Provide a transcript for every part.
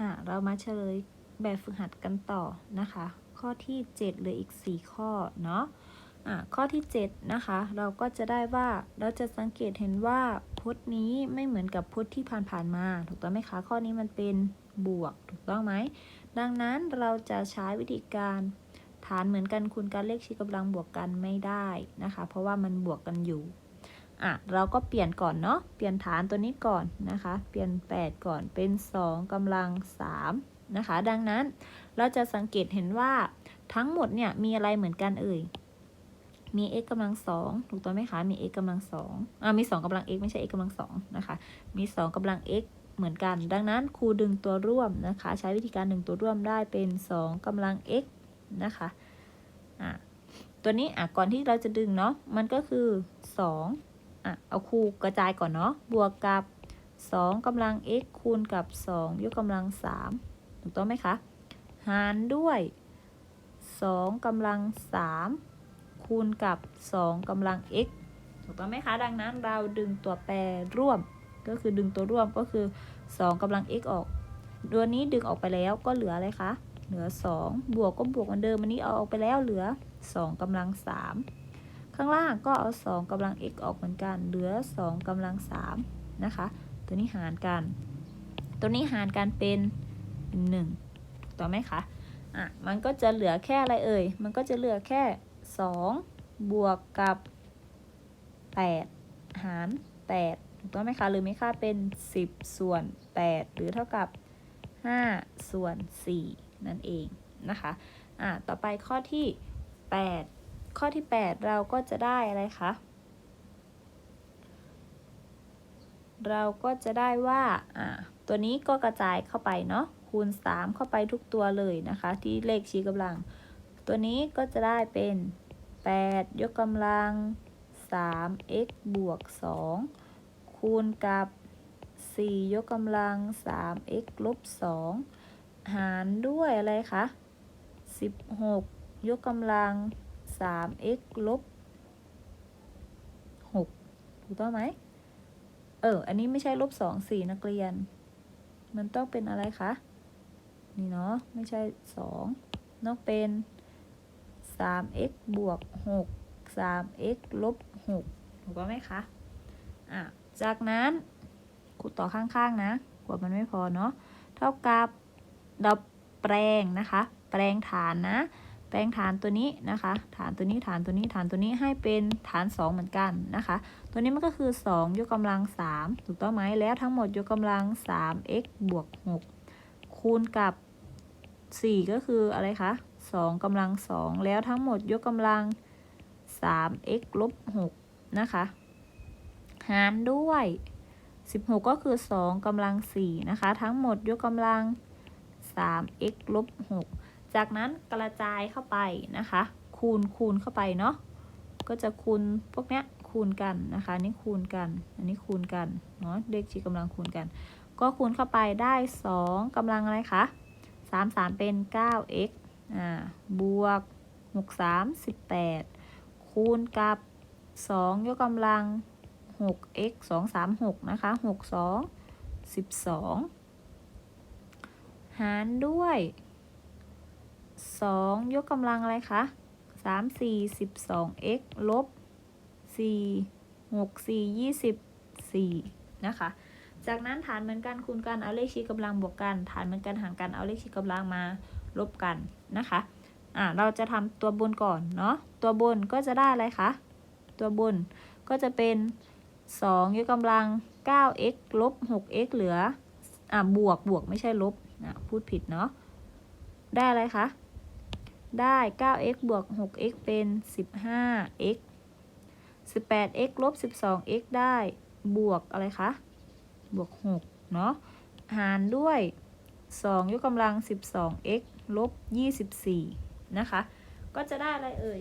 อะเรามาเฉลยแบบฝึกหัดกันต่อนะคะ ข้อที่ 7 เหลืออีก 4 ข้อเนาะอะข้อที่ 7 นะคะ เราก็จะได้ว่าเราจะสังเกตเห็นว่าพจน์นี้ไม่เหมือนกับพจน์ที่ผ่านๆมา ถูกต้องไหมคะ ข้อนี้มันเป็นบวกถูกต้องไหม ดังนั้นเราจะใช้วิธีการฐานเหมือนกันคูณกันเลขชี้กำลังบวกกันไม่ได้นะคะ เพราะว่ามันบวกกันอยู่ อะเราก็เปลี่ยนก่อนเนาะเปลี่ยนฐานตัวนี้ก่อนนะคะ เปลี่ยน 8 ก่อนเป็น 2กำลัง 3 นะคะ ดังนั้นเราจะสังเกตเห็นว่าทั้งหมดเนี่ยมีอะไรเหมือนกันเอ่ยมี x กำลังสองถูกต้องไหมคะ มี x กำลังสองอ่ามี 2กำลัง x ไม่ใช่ x กำลังสองนะคะ มี 2กำลัง x เหมือนกัน ดังนั้นครูดึงตัวร่วมนะคะ ใช้วิธีการดึงตัวร่วมได้เป็น 2กำลัง x นะคะอะตัวนี้อะก่อนที่เราจะดึงเนาะ มันก็คือ 2 อะเอาคูกระจายก่อนเนาะบวกกับ 2กำลัง x คูณกับ 2 ยกกำลัง 3 ถูกต้องไหมคะ หารด้วย 2กำลัง 3 คูณกับ 2กำลัง x ถูกต้องไหมคะ ดังนั้นเราดึงตัวแปรร่วม ก็คือดึงตัวร่วมก็คือ 2กำลัง x ออกตัวนี้ดึงออกไปแล้วก็เหลืออะไรคะ เหลือ 2 บวกก็บวกเหมือนเดิมอันนี้เอาออกไปแล้วเหลือ 2กำลัง 3 ข้างล่างก็เอา 2กำลัง x ออกเหมือนกัน เหลือ 2กำลัง3นะคะ ตัวนี้หารกัน ตัวนี้หารกันเป็น1ต้อไหมคะ อะ มันก็จะเหลือแค่อะไรเอ่ย มันก็จะเหลือแค่ 2 บวกกับ 8 หาร 8 ถูกต้องไหมคะ หรือไม่ค่าเป็น 10 ส่วน 8 หรือเท่ากับ 5 ส่วน 4 นั่นเองนะคะ อะ ต่อไปข้อที่ 8 ข้อที่ 8 เราก็จะได้อะไรคะ เราก็จะได้ว่าอ่าตัวนี้ก็กระจายเข้าไปเนาะคูณ 3 เข้าไปทุกตัวเลยนะคะ ที่เลขชี้กำลัง ตัวนี้ก็จะได้เป็น 8 ยกกำลัง 3x บวก 2 คูณกับ 4 ยกกำลัง 3x ลบ 2 หารด้วยอะไรคะ 16 ยกกำลัง 3x ลบ6ถูกต้องไหม เออ อันนี้ไม่ใช่ลบ2 4นักเรียน มันต้องเป็นอะไรคะ นี่เนาะ ไม่ใช่2ต้องเป็น 3x บวก6 3x ลบ6ถูกต้องไหมคะ อะ จากนั้นคูต่อข้างๆนะ กว่ามันไม่พอเนาะ เท่ากับเราแปลงนะคะ แปลงฐานนะ แปลงฐานตัวนี้นะคะ ฐานตัวนี้ฐานตัวนี้ฐานตัวนี้ให้เป็นฐาน 2 เหมือนกันนะคะ ตัวนี้มันก็คือ 2 ยกกำลัง 3 ถูกต้องไหมแล้วทั้งหมดยกกำลัง 3x บวก 6 คูณกับ 4 ก็คืออะไรคะ2กำลัง 2 แล้วทั้งหมดยกกำลัง 3x ลบ6นะคะ หารด้วย 16 ก็คือ 2กำลัง4นะคะ ทั้งหมดยกกำลัง 3x ลบ6 จากนั้นกระจายเข้าไปนะคะ คูณคูณเข้าไปเนาะก็จะคูณพวกเนี้ยคูณกันนะคะนี่คูณกัน อันนี้คูณกันเนาะเลขชี้กำลังคูณกัน ก็คูณเข้าไปได้ 2กำลังอะไรคะ3 3 เป็น 9x อ่าบวก 6 3 18 คูณกับ 2 ยกกำลัง 6x 2 3 6 นะคะ 6 2 12 หารด้วย 2 ยกกำลังอะไรคะ3 4 12x ลบ 4 6 4 24 นะคะ จากนั้นฐานเหมือนกันคูณกันเอาเลขชี้กำลังบวกกัน ฐานเหมือนกันหารกันเอาเลขชี้กำลังมาลบกันนะคะอ่าเราจะทำตัวบนก่อนเนาะตัวบนก็จะได้อะไรคะตัวบนก็จะเป็น 2 ยกกำลัง 9x ลบ 6x เหลืออ่าบวกบวกไม่ใช่ลบอะพูดผิดเนาะได้อะไรคะ ได้ 9x บวก 6x เป็น 15x 18x ลบ 12x ได้บวกอะไรคะ บวก 6 เนาะ หารด้วย 2 ยกกำลัง 12x ลบ 24 นะคะ ก็จะได้อะไรเอ่ย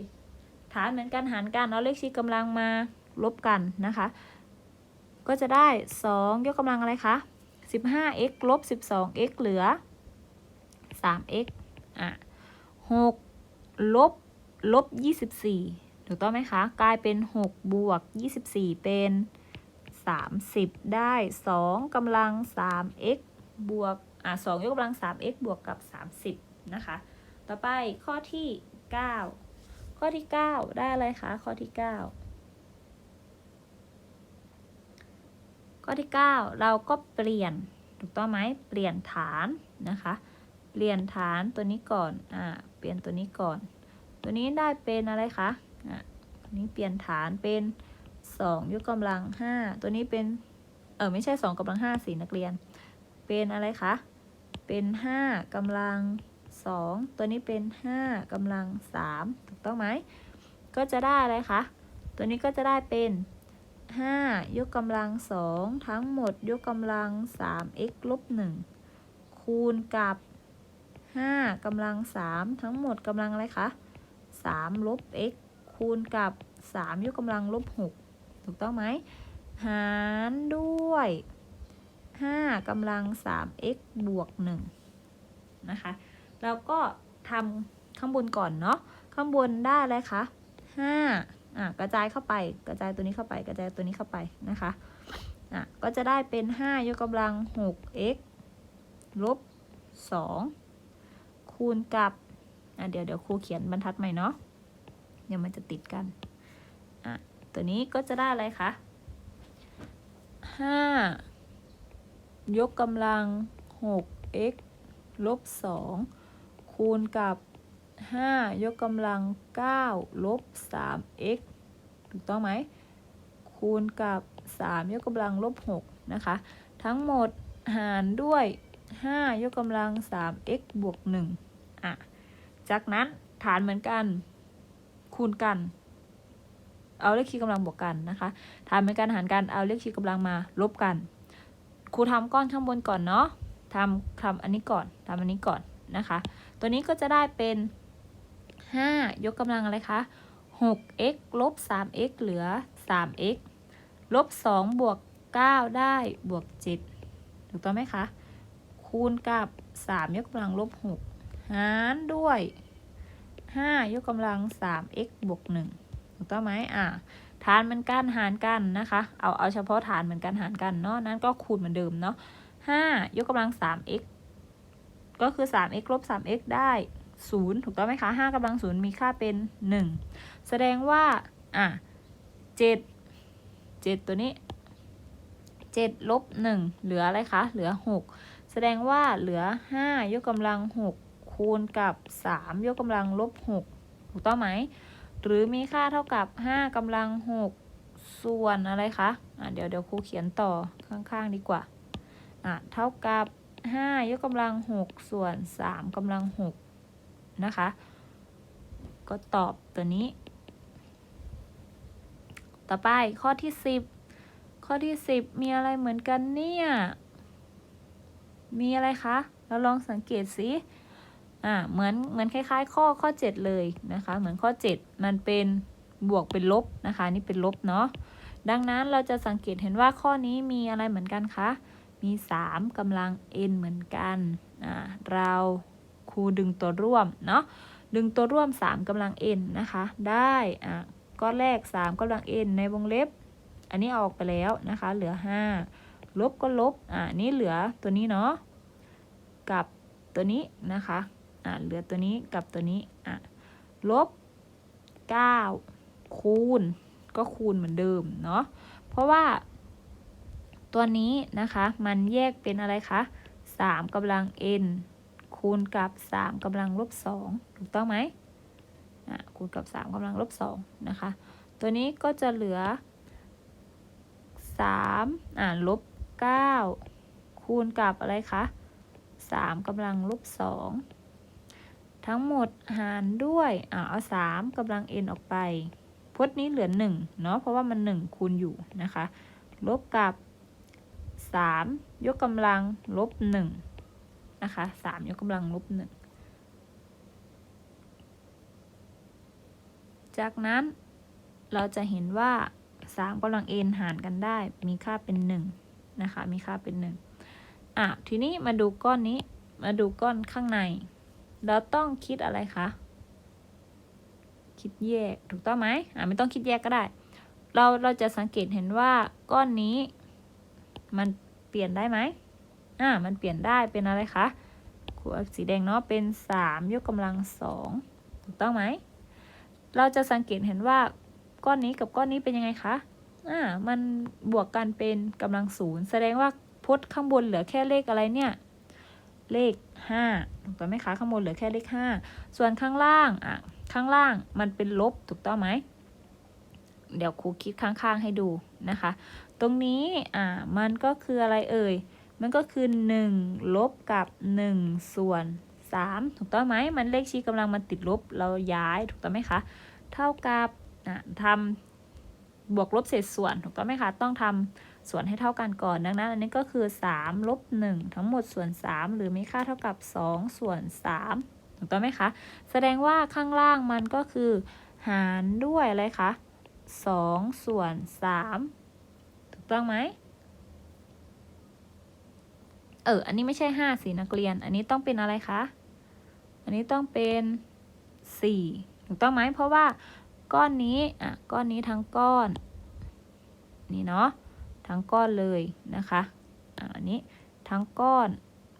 ฐานเหมือนกันหารกันเอาเลขชี้กำลังมาลบกันนะคะ ก็จะได้ 2 ยกกำลังอะไรคะ 15x ลบ 12x เหลือ 3x อะ 6ลบลบ24 ถูกต้องไหมคะ กลายเป็น 6 บวก 24 เป็น 30 ได้ 2กำลัง 3x บวก อะสองยกกำลังสาม x บวกกับสามสิบนะคะ ต่อไปข้อที่เก้าข้อที่เก้าได้อะไรคะ ข้อที่เก้าข้อที่เก้าเราก็เปลี่ยน ถูกต้องไหม เปลี่ยนฐานนะคะ เปลี่ยนฐานตัวนี้ก่อน อ่า เปลี่ยนตัวนี้ก่อน ตัวนี้ได้เป็นอะไรคะ อะนี้เปลี่ยนฐานเป็นสองยกกำลังห้าตัวนี้เป็น เออไม่ใช่สองกำลังห้าสีนักเรียน เป็นอะไรคะ เป็นห้ากำลังสองตัวนี้เป็นห้ากำลังสามถูกต้องไหม ก็จะได้อะไรคะ ตัวนี้ก็จะได้เป็นห้ายกกำลังสองทั้งหมดยกกำลังสาม x ลบหนึ่งคูณกับ ห้ากำลังสามทั้งหมดกำลังอะไรคะสามลบ x คูณกับสามยกกำลังลบหกถูกต้องไหม หารด้วย 5กำลัง 3x บวก 1 นะคะเราก็ทำข้างบนก่อนเนาะ ข้างบนได้อะไรคะ 5 อะ กระจายเข้าไป กระจายตัวนี้เข้าไป กระจายตัวนี้เข้าไปนะคะ อะ ก็จะได้เป็น 5 ยกกำลัง 6x ลบ 2 คูณกับอะเดี๋ยวเดี๋ยวครูเขียนบรรทัดใหม่เนาะเดี๋ยวมันจะติดกันอะตัวนี้ก็จะได้อะไรคะ5ยกกำลัง 6x ลบ 2 คูณกับ 5 ยกกำลัง 9 ลบ 3x ถูกต้องไหม คูณกับ 3 ยกกำลังลบ 6 นะคะ ทั้งหมดหารด้วย 5 ยกกำลัง 3x บวก1อะ จากนั้นฐานเหมือนกัน คูณกัน เอาเลขคีย์กำลังบวกกันนะคะ ฐานเหมือนกันหารกัน เอาเลขคีย์กำลังมาลบกัน ครูทำก้อนข้างบนก่อนเนาะทำทำอันนี้ก่อนทำอันนี้ก่อนนะคะ ตัวนี้ก็จะได้เป็น 5 ยกกำลังอะไรคะ 6x ลบ 3x เหลือ 3x ลบ 2 บวก 9 ได้บวก 7 ถูกต้องไหมคะ คูณกับ3ยกกำลังลบ6หารด้วย5ยกกำลัง 3x บวก1ถูกต้องไหมอะฐานเหมือนกันหารกันนะคะ เอาเอาเฉพาะฐานเหมือนกันหารกันเนาะนั้นก็คูณเหมือนเดิมเนาะห้ายกกำลัง 3x ก็คือ 3x ลบ 3x ได้0ถูกต้องไหมคะ5กำลัง0มีค่าเป็น1แสดงว่าอะ7 7ตัวนี้7ลบ1เหลืออะไรคะ เหลือ6 แสดงว่าเหลือ 5 ยกกำลัง 6 คูณกับ 3 ยกกำลังลบ 6 ถูกต้องไหม หรือมีค่าเท่ากับ 5กำลัง 6 ส่วนอะไรคะอะเดี๋ยวเดี๋ยวครูเขียนต่อข้างๆดีกว่าอะเท่ากับ 5 ยกกำลัง 6 ส่วน 3กำลัง 6 นะคะ ก็ตอบตัวนี้ ต่อไปข้อที่ 10 ข้อที่ 10 มีอะไรเหมือนกันเนี่ย มีอะไรคะเราลองสังเกตสิอ่าเหมือนเหมือนคล้าย ๆ ข้อข้อ 7 เลยนะคะ เหมือนข้อ 7 มันเป็นบวกเป็นลบนะคะ นี่เป็นลบเนาะดังนั้นเราจะสังเกตเห็นว่าข้อนี้มีอะไรเหมือนกันคะมี 3กำลัง n เหมือนกันอ่าเราครูดึงตัวร่วมเนาะดึงตัวร่วม 3กำลัง n นะคะ ได้อ่าก้อนแรก 3กำลัง n ในวงเล็บ อันนี้เอาออกไปแล้วนะคะ เหลือ 5 ลบก็ลบ อ่านี่เหลือตัวนี้เนาะ กับตัวนี้นะคะ อ่าเหลือตัวนี้กับตัวนี้ อะ ลบ 9 คูณ ก็คูณเหมือนเดิมเนาะ เพราะว่า ตัวนี้นะคะ มันแยกเป็นอะไรคะ3กำลัง n คูณกับ 3กำลังลบ2ถูกต้องไหมอะคูณกับ 3กำลังลบ2นะคะ ตัวนี้ก็จะเหลือ3อ่าลบ 9 คูณกับอะไรคะ 3กำลังลบ2ทั้งหมดหารด้วยอ่าเอา3กำลัง n ออกไปพจน์นี้เหลือ1เนาะเพราะว่ามัน 1 คูณอยู่นะคะ ลบกับ 3 ยกกำลังลบ1นะคะ3ยกกำลังลบ1จากนั้นเราจะเห็นว่า3กำลัง n หารกันได้ มีค่าเป็น 1 นะคะ มีค่าเป็น1อะทีนี้มาดูก้อนนี้ มาดูก้อนข้างใน เราต้องคิดอะไรคะ คิดแยก ถูกต้องไหมอะไม่ต้องคิดแยกก็ได้ เราเราจะสังเกตเห็นว่าก้อนนี้ มันเปลี่ยนได้ไหมอ่ามันเปลี่ยนได้เป็นอะไรคะครูเอาสีแดงเนาะ เป็นสามยกกำลังสองถูกต้องไหม เราจะสังเกตเห็นว่าก้อนนี้กับก้อนนี้เป็นยังไงคะ อ่ามันบวกกันเป็นกำลังศูนย์แสดงว่าพจน์ข้างบนเหลือแค่เลขอะไรเนี่ย เลขห้าถูกต้องไหมคะข้างบนเหลือแค่เลขห้าส่วนข้างล่างอะข้างล่างมันเป็นลบถูกต้องไหมเดี๋ยวครูคิดข้างๆให้ดูนะคะ ตรงนี้อ่ามันก็คืออะไรเอ่ย มันก็คือ 1 ลบกับ 1 ส่วน 3 ถูกต้องไหม มันเลขชี้กำลังมันติดลบเราย้ายถูกต้องไหมคะ เท่ากับอะทำ บวกลบเศษส่วนถูกต้องไหมคะต้องทำส่วนให้เท่ากันก่อนดังนั้นอันนี้ก็คือ3ลบ1ทั้งหมดส่วน 3 หรือมีค่าเท่ากับ 2 ส่วน3ถูกต้องไหมคะแสดงว่าข้างล่างมันก็คือ หารด้วยอะไรคะ2ส่วน3ถูกต้องไหมเอออันนี้ไม่ใช่ห้าสีนักเรียน อันนี้ต้องเป็นอะไรคะอันนี้ต้องเป็นสี่ถูกต้องไหมเพราะว่า ก้อนนี้อะก้อนนี้ทั้งก้อน นี่เนาะทั้งก้อนเลยนะคะอะอันนี้ทั้งก้อน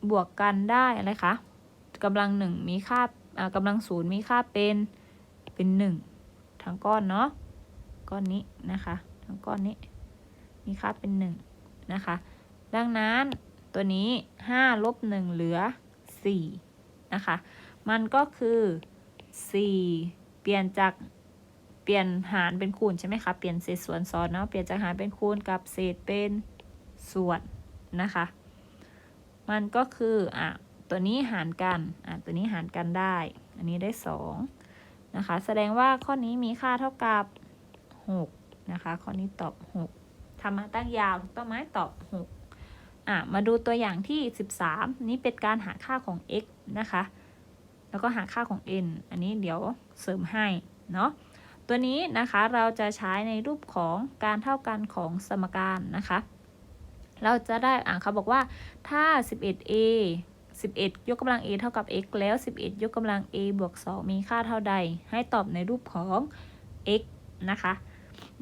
บวกกันได้อะไรคะกำลังหนึ่งมีค่าอ่ากำลังศูนย์มีค่าเป็นเป็นหนึ่งทั้งก้อนเนาะก้อนนี้นะคะทั้งก้อนนี้มีค่าเป็นหนึ่งนะคะ ดังนั้นตัวนี้5ลบ1เหลือ4นะคะ มันก็คือ4เปลี่ยนจาก เปลี่ยนหารเป็นคูณใช่ไหมคะ เปลี่ยนเศษส่วนซ้อนเนาะ เปลี่ยนจากหารเป็นคูณกับเศษเป็นส่วนนะคะ มันก็คืออะตัวนี้หารกัน อะตัวนี้หารกันได้ อันนี้ได้2นะคะ แสดงว่าข้อนี้มีค่าเท่ากับ6นะคะ ข้อนี้ตอบ 6ทำมาตั้งยาวถูกต้องไหมตอบ 6 อะ มาดูตัวอย่างที่ 13 นี้เป็นการหาค่าของ x นะคะ แล้วก็หาค่าของ n อันนี้เดี๋ยวเสริมให้เนาะ ตัวนี้นะคะเราจะใช้ในรูปของการเท่ากันของสมการนะคะ เราจะได้อ่าเขาบอกว่าถ้า 11a 11 ยกกำลัง a เท่ากับ x แล้ว 11 ยกกำลัง a บวก 2 มีค่าเท่าใด ให้ตอบในรูปของ x นะคะ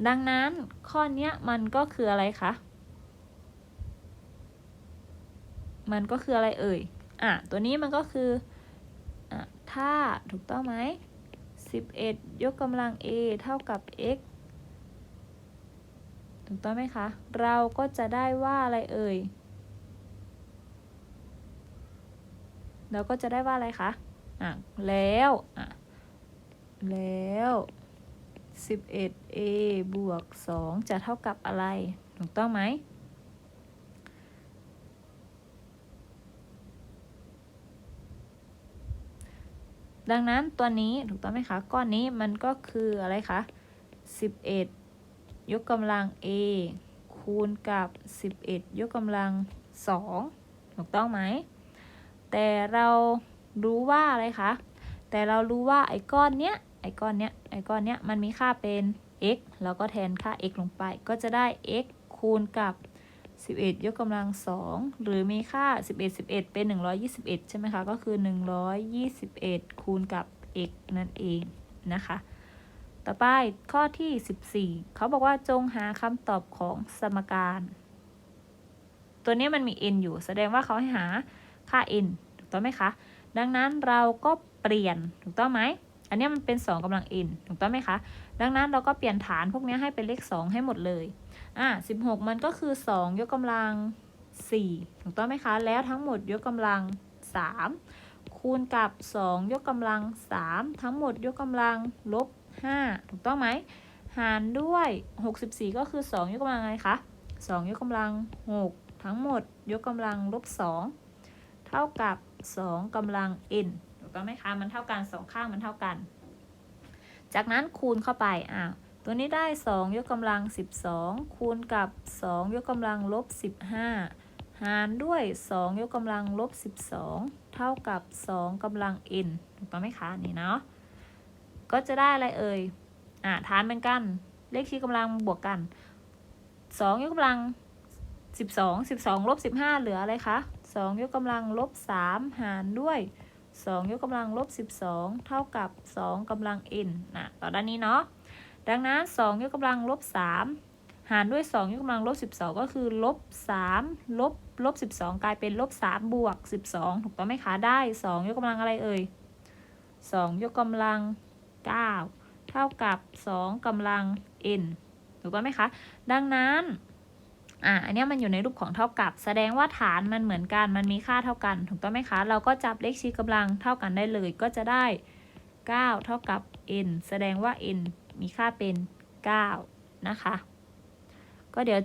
ดังนั้นข้อนี้มันก็คืออะไรคะ มันก็คืออะไรเอ่ย อะ ตัวนี้มันก็คือ อะ ถ้าถูกต้องไหม 11 ยกกำลัง a เท่ากับ x ถูกต้องไหมคะ เราก็จะได้ว่าอะไรเอ่ย เราก็จะได้ว่าอะไรคะ อะ แล้วอะแล้ว 11a บวก 2 จะเท่ากับอะไร ถูกต้องไหม ดังนั้นตัวนี้ถูกต้องไหมคะ ก้อนนี้มันก็คืออะไรคะ 11 ยกกำลัง a คูณกับ 11 ยกกำลัง 2 ถูกต้องไหม แต่เรารู้ว่าอะไรคะ แต่เรารู้ว่าไอ้ก้อนเนี้ย ไอ้ก้อนเนี้ย ไอ้ก้อนเนี้ยมันมีค่าเป็น x แล้วก็แทนค่า x ลงไป ก็จะได้ x คูณกับ 11 ยกกำลัง2หรือมีค่า 11 11 เป็น 121 ใช่ไหมคะ ก็คือ 121 คูณกับ x นั่นเองนะคะ ต่อไปข้อที่ 14 เขาบอกว่าจงหาคำตอบของสมการ ตัวนี้มันมี n อยู่ แสดงว่าเขาให้หาค่า n ถูกต้องไหมคะ ดังนั้นเราก็เปลี่ยนถูกต้องไหม อันนี้มันเป็น 2กำลัง n ถูกต้องไหมคะ ดังนั้นเราก็เปลี่ยนฐานพวกนี้ให้เป็นเลข 2 ให้หมดเลย อะ16 มันก็คือ 2 ยกกำลัง 4 ถูกต้องไหมคะ แล้วทั้งหมดยกกำลัง 3 คูณกับ 2 ยกกำลัง 3 ทั้งหมดยกกำลังลบ 5 ถูกต้องไหม หารด้วย 64 ก็คือ 2 ยกกำลังอะไรคะ 2 ยกกำลัง 6 ทั้งหมดยกกำลังลบ 2 เท่ากับ 2กำลัง n ถูกต้องไหมคะ มันเท่ากัน 2 ข้างมันเท่ากัน จากนั้นคูณเข้าไป อะ ตัวนี้ได้ 2 ยกกำลัง 12 คูณกับ 2 ยกกำลังลบ 15 หารด้วย 2 ยกกำลังลบ 12 เท่ากับ 2กำลัง n ถูกต้องไหมคะ นี่เนาะ ก็จะได้อะไรเอ่ย อะฐานเป็นกัน เลขชี้กำลังบวกกัน 2 ยกกำลัง 12 12 ลบ 15 เหลืออะไรคะ 2 ยกกำลังลบ 3 หารด้วย 2 ยกกำลังลบ 12 เท่ากับ 2กำลัง n นะต่อด้านนี้เนาะ ดังนั้น 2 ยกกำลังลบ 3 หารด้วย 2 ยกกำลังลบ 12 ก็คือลบ 3 ลบลบ 12 กลายเป็นลบ 3 บวก 12 ถูกต้องไหมคะ ได้ 2 ยกกำลังอะไรเอ่ย 2 ยกกำลัง 9 เท่ากับ 2กำลัง n ถูกต้องไหมคะ ดังนั้นอะอันเนี้ยมันอยู่ในรูปของเท่ากับ แสดงว่าฐานมันเหมือนกัน มันมีค่าเท่ากัน ถูกต้องไหมคะ เราก็จับเลขชี้กำลังเท่ากันได้เลย ก็จะได้ 9 เท่ากับ n แสดงว่า n มีค่าเป็น 9 นะคะ ก็เดี๋ยว